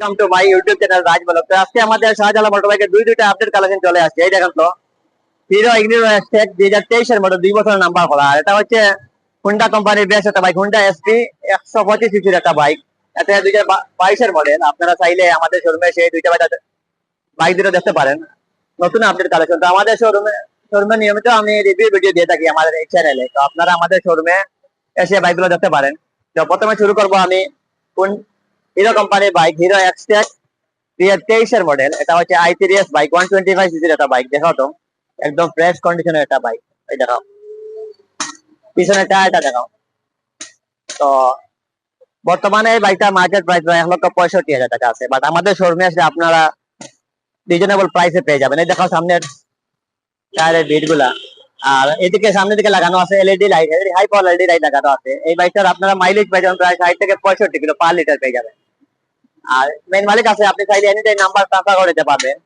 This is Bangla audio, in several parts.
Welcome to my YouTube channel Raj বলক তো আজকে আমাদের বাইকের দুই দুইটা আপডেট কালেকশন চলে আসছে। এই দেখেন তো হিরো ইগনিরো দুই হাজার তেইশের দুই বছরের নাম্বার করা। আর এটা হচ্ছে হুন্ডা কোম্পানির বেস্ট একটা বাইক হুন্ডা এসপি একশো পঁচিশ সিসির একটা বাইক দুই হাজার বাইশের মডেল আপনারা চাইলে আমাদের শোরুমে সেই দুইটা বাইক বাইক দুটো দেখতে পারেন। নতুন আপডেট কালেকশন তো আমাদের শোরুমে শোরুমে নিয়মিত আমি রিভিউ ভিডিও দিয়ে থাকি আমাদের এই চ্যানেলে তো আপনারা আমাদের শোরুমে এসে বাইকগুলো দেখতে পারেন। তো প্রথমে শুরু করব আমি কোন হিরো কোম্পানির বাইক হিরো এক্সটেক দুই হাজার মডেল এটা হচ্ছে আই সিরিয়াস বাইক ওয়ান টোয়েন্টি ফাইভ সিসির একটা বাইক দেখাও তো। একদম ফ্রেশ কন্ডিশনের একটা বাইক এই দেখাও পিছনে টায়ারটা দেখাও তো, বর্তমানে এই বাইকটা মার্কেট প্রাইস এক লক্ষ পঁয়ষট্টি হাজার টাকা আছে। বাট আমাদের শোরুমে আসলে আপনারা রিজনেবল প্রাইসে পেয়ে যাবেন। এই দেখাও সামনের টায়ারের বিটগুলা আর এদিকে সামনের দিকে লাগানো আছে LED light high power LED light লাগানো আছে। এই বাইকটার আপনারা মাইলেজ পেয়ে যাবেন প্রায় ষাট থেকে পঁয়ষট্টি কিলো পার লিটার পেয়ে যাবেন। আর মেন মালিক আছে, আপনি চাইলে এনি টাইম নাম্বার ট্রান্সফার করে দিতে পারবেন।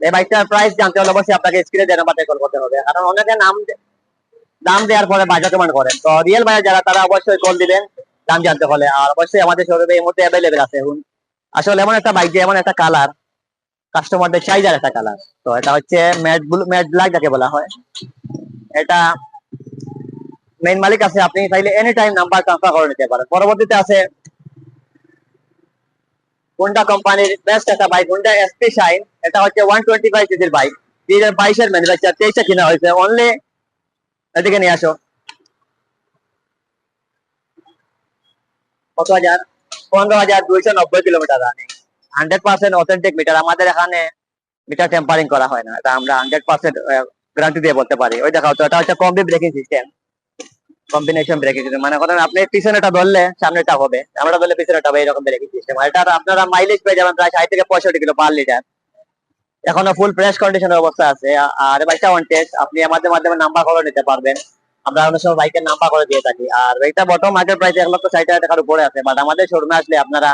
এই বাইকটার প্রাইস জানতে হলে অবশ্যই আপনাকে স্ক্রিনে দেওয়া নাম্বারে কল করতে হবে। কারণ অনেকে নাম দাম দেওয়ার পরে করেন তো রিয়েল যারা, তারা অবশ্যই কল দিবেন, দাম জানতে হলে। আর অবশ্যই আমাদের শোরুমে এই মুহূর্তে অ্যাভেলেবেল আছে। এখন আসলে এমন একটা বাইক যে এমন একটা কালার কাস্টমারদের চাহিদার একটা কালার তো এটা হচ্ছে ম্যাট ব্লু ম্যাট ব্ল্যাক যাকে বলা হয়। এটা মেইন মালিক আছে, আপনি চাইলে এনি টাইম নাম্বার ট্রান্সফার করে নিতে পারেন। পরবর্তীতে আছে হুন্ডা কোম্পানির বেস্ট একটা বাইক হুন্ডা এসপি শাইন এটা হচ্ছে ওয়ান টোয়েন্টি ফাইভ সিসির বাইক দুই হাজার বাইশের ম্যানুফ্যাকচার তেইশে কিনা হয়েছে। অনলি এদিকে নিয়ে আসো। কত হাজার? পনেরো হাজার দুইশো নব্বই kilometre running hundred percent authentic metre আমাদের এখানে মিটার টেম্পারিং করা হয় না। এটা আমরা হান্ড্রেড পার্সেন্ট গ্যারান্টি দিয়ে বলতে পারি। ওই দেখাও তো, এটা হচ্ছে combi braking system combination braking system মানে কথা আপনি পিছনেটা ধরলে সামনেটা হবে। আমরা ধরলে পিছনেটা হবে, এরকম ব্রেকিং সিস্টেম আর এটা আপনারা মাইলেজ পেয়ে যাবেন প্রায় ষাট থেকে পঁয়ষট্টি কিলো পার লিটার এখনও ফুল ফ্রেশ কন্ডিশনের অবস্থা আছে। আর বাইকটা অন টেস্ট আপনি আমাদের মাধ্যমে নাম্বার করে নিতে পারবেন। আমরা অনেক সময় বাইকের নাম্বার করে দিয়ে থাকি। আর এটা বর্তমান মার্কেট প্রাইস এক লক্ষ ষাট হাজার টাকার উপরে আছে। বাট আমাদের শোরুমে আসলে আপনারা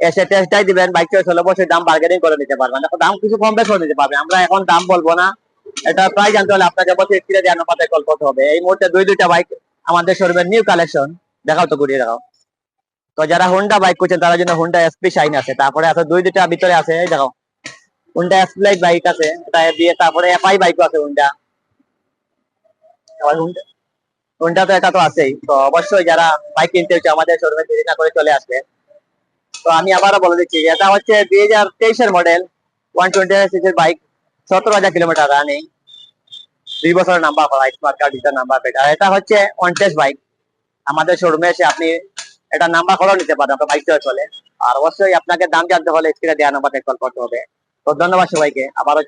এসে টেস্টটাই দিবেন। বাইক চয়েস হলে অবশ্যই দাম বার্গেনিং করে নিতে পারবেন। দেখো, দাম কিছু কম বেশ করে নিতে পারবেন আমরা এখন দাম বলব না। এটা প্রাইস জানতে হলে আপনাকে অবশ্যই স্ক্রিনে দেওয়ার নাম্বারে কল করতে হবে। এই মুহূর্তে দুই দুইটা বাইক আমাদের শোরুমের নিউ কালেকশন দেখাও তো ঘুরিয়ে দেখাও। তো যারা হুন্ডা বাইক করছেন, তার জন্য হুন্ডা এসপি শাইন আছে। তারপরে আছে দুই, দুইটা ভিতরে আছে, এই দেখাও। হুন্ডা এসপ্লাইট বাইক আছে, এটা দিয়ে তারপরে এফআই বাইকও আছে হুন্ডা হুন্ডা তো এটা তো আছেই। তো অবশ্যই যারা বাইক কিনতে হচ্ছে, আমাদের শোরুমে দেরি না করে চলে আসবে। তো আমি আবারও বলে দিচ্ছি, এটা হচ্ছে দুই হাজার তেইশের মডেল ওয়ান টোয়েন্টি বাইক সতেরো হাজার কিলোমিটার রানিং দুই বছরের নাম্বার করা smart card digital number plate আর এটা হচ্ছে অনটেস্ট বাইক আমাদের শোরুমে এসে আপনি এটা নাম্বার করেও নিতে পারেন, আপনার বাইক চলে আর অবশ্যই আপনাকে দাম জানতে হলে স্ক্রিনে দেওয়া নাম্বারে কল করতে হবে। তো ধন্যবাদ সবাইকে। আবারও